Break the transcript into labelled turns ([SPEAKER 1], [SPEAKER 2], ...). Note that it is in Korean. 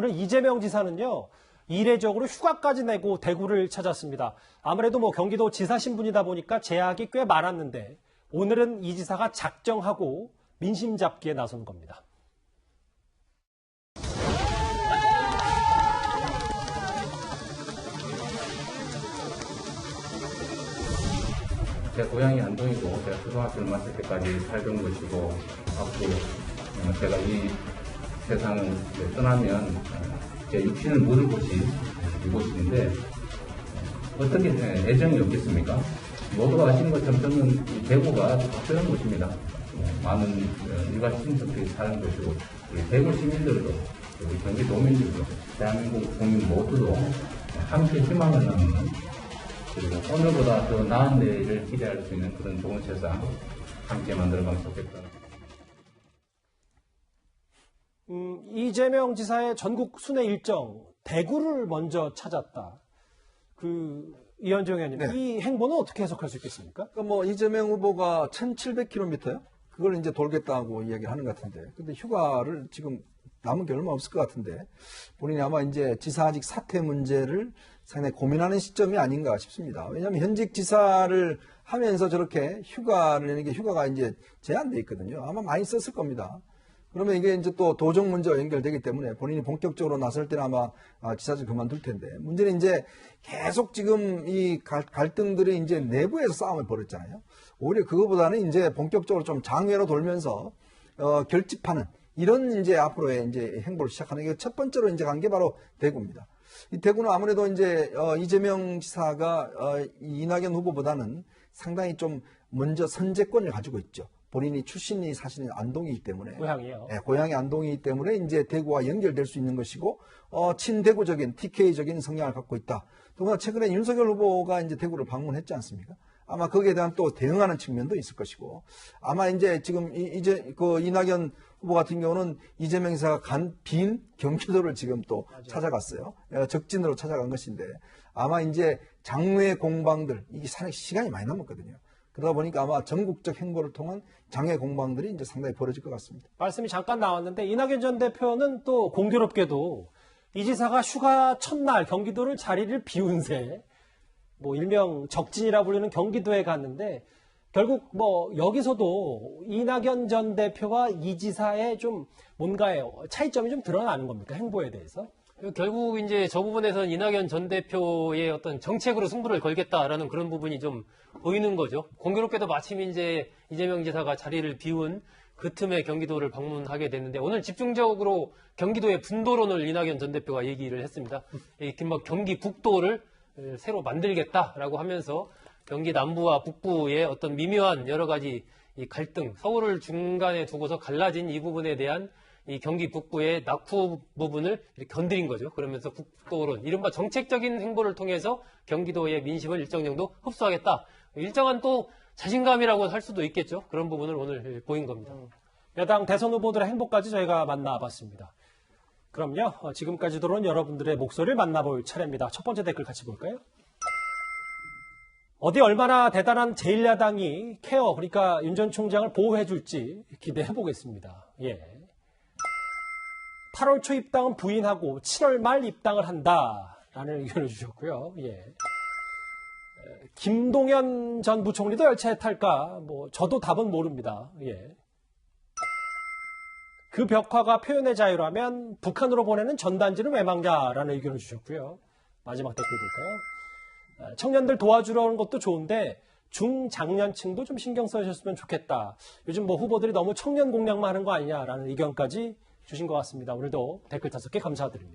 [SPEAKER 1] 오늘 이재명 지사는요. 이례적으로 휴가까지 내고 대구를 찾았습니다. 아무래도 뭐 경기도 지사 신분이다 보니까 제약이 꽤 많았는데 오늘은 이 지사가 작정하고 민심 잡기에 나선 겁니다.
[SPEAKER 2] 제 고향이 안동이고 제가 초등학교 를 마칠 때까지 살던 곳이고 앞으로 어, 제가 이 세상을 떠나면 어, 제 육신을 묻을 곳이 이곳인데 어, 어떻게 애정이 없겠습니까? 모두가 아시는 것처럼 저는 이 대구가 특별한 곳입니다. 어, 많은 어, 일반 시민들이 사는 곳이고 우리 대구 시민들도 우리 경기 도민들도 대한민국 국민 모두도 함께 희망을 나누는 그리고 오늘보다 더 나은 내일을 기대할 수 있는 그런 좋은 세상 함께 만들어가면 좋겠다.
[SPEAKER 1] 음, 이재명 지사의 전국 순회 일정 대구를 먼저 찾았다. 그 이현정 의원님,
[SPEAKER 3] 네.
[SPEAKER 1] 이 행보는 어떻게 해석할 수 있겠습니까?
[SPEAKER 3] 그러니까 뭐 이재명 후보가 1,700km요? 그걸 이제 돌겠다고 이야기를 하는 것 같은데. 근데 휴가를 지금 남은 게 얼마 없을 것 같은데 본인이 아마 이제 지사직 사퇴 문제를 상당히 고민하는 시점이 아닌가 싶습니다. 왜냐하면 현직 지사를 하면서 저렇게 휴가를 내는 게 휴가가 이제 제한돼 있거든요. 아마 많이 썼을 겁니다. 그러면 이게 이제 또 도정 문제와 연결되기 때문에 본인이 본격적으로 나설 때는 아마 아, 지사직 그만둘 텐데 문제는 이제 계속 지금 이 갈- 갈등들이 이제 내부에서 싸움을 벌였잖아요. 오히려 그거보다는 이제 본격적으로 좀 장외로 돌면서 어, 결집하는 이런 이제 앞으로의 이제 행보를 시작하는 게 첫 번째로 이제 간 게 바로 대구입니다. 이 대구는 아무래도 이제 어, 이재명 지사가 어, 이 이낙연 후보보다는 상당히 좀 먼저 선제권을 가지고 있죠. 본인이 출신이 사실은 안동이기 때문에
[SPEAKER 1] 고향이요.
[SPEAKER 3] 예, 고향이 안동이기 때문에 이제 대구와 연결될 수 있는 것이고 어, 친대구적인 TK적인 성향을 갖고 있다. 더구나 최근에 윤석열 후보가 이제 대구를 방문했지 않습니까? 아마 거기에 대한 또 대응하는 측면도 있을 것이고 아마 이제 지금 이, 이제 그 이낙연 후보 같은 경우는 이재명 지사가 간 빈 경기도를 지금 또 찾아갔어요. 어, 적진으로 찾아간 것인데 아마 이제 장외 공방들 이게 상당히 시간이 많이 남았거든요. 그러다 보니까 아마 전국적 행보를 통한 장외 공방들이 이제 상당히 벌어질 것 같습니다.
[SPEAKER 1] 말씀이 잠깐 나왔는데 이낙연 전 대표는 또 공교롭게도 이 지사가 휴가 첫날 경기도를 자리를 비운 새, 뭐 일명 적진이라 불리는 경기도에 갔는데 결국 뭐 여기서도 이낙연 전 대표와 이 지사의 좀 뭔가의 차이점이 좀 드러나는 겁니까 행보에 대해서?
[SPEAKER 4] 결국 이제 저 부분에서는 이낙연 전 대표의 어떤 정책으로 승부를 걸겠다라는 그런 부분이 좀 보이는 거죠. 공교롭게도 마침 이제 이재명 지사가 자리를 비운 그 틈에 경기도를 방문하게 됐는데 오늘 집중적으로 경기도의 분도론을 이낙연 전 대표가 얘기를 했습니다. 이 긴막 경기 북도를 새로 만들겠다라고 하면서 경기 남부와 북부의 어떤 미묘한 여러 가지 이 갈등, 서울을 중간에 두고서 갈라진 이 부분에 대한 이 경기 북부의 낙후 부분을 건드린 거죠. 그러면서 북도론, 이른바 정책적인 행보를 통해서 경기도의 민심을 일정 정도 흡수하겠다. 일정한 또 자신감이라고 할 수도 있겠죠. 그런 부분을 오늘 보인 겁니다.
[SPEAKER 1] 여당 대선 후보들의 행보까지 저희가 만나봤습니다. 그럼요, 어, 지금까지 들어온 여러분들의 목소리를 만나볼 차례입니다. 첫 번째 댓글 같이 볼까요? 어디 얼마나 대단한 제1야당이 케어, 그러니까 윤 전 총장을 보호해줄지 기대해 보겠습니다. 예. 8월 초 입당은 부인하고 7월 말 입당을 한다라는 의견을 주셨고요. 예. 에, 김동연 전 부총리도 열차에 탈까? 뭐 저도 답은 모릅니다. 예. 그 벽화가 표현의 자유라면 북한으로 보내는 전단지는 왜 막냐라는 의견을 주셨고요. 마지막 댓글 볼까요? 아, 청년들 도와주러 오는 것도 좋은데 중장년층도 좀 신경 써주셨으면 좋겠다. 요즘 뭐 후보들이 너무 청년 공략만 하는 거 아니냐라는 의견까지 주신 것 같습니다. 오늘도 댓글 다섯 개 감사드립니다.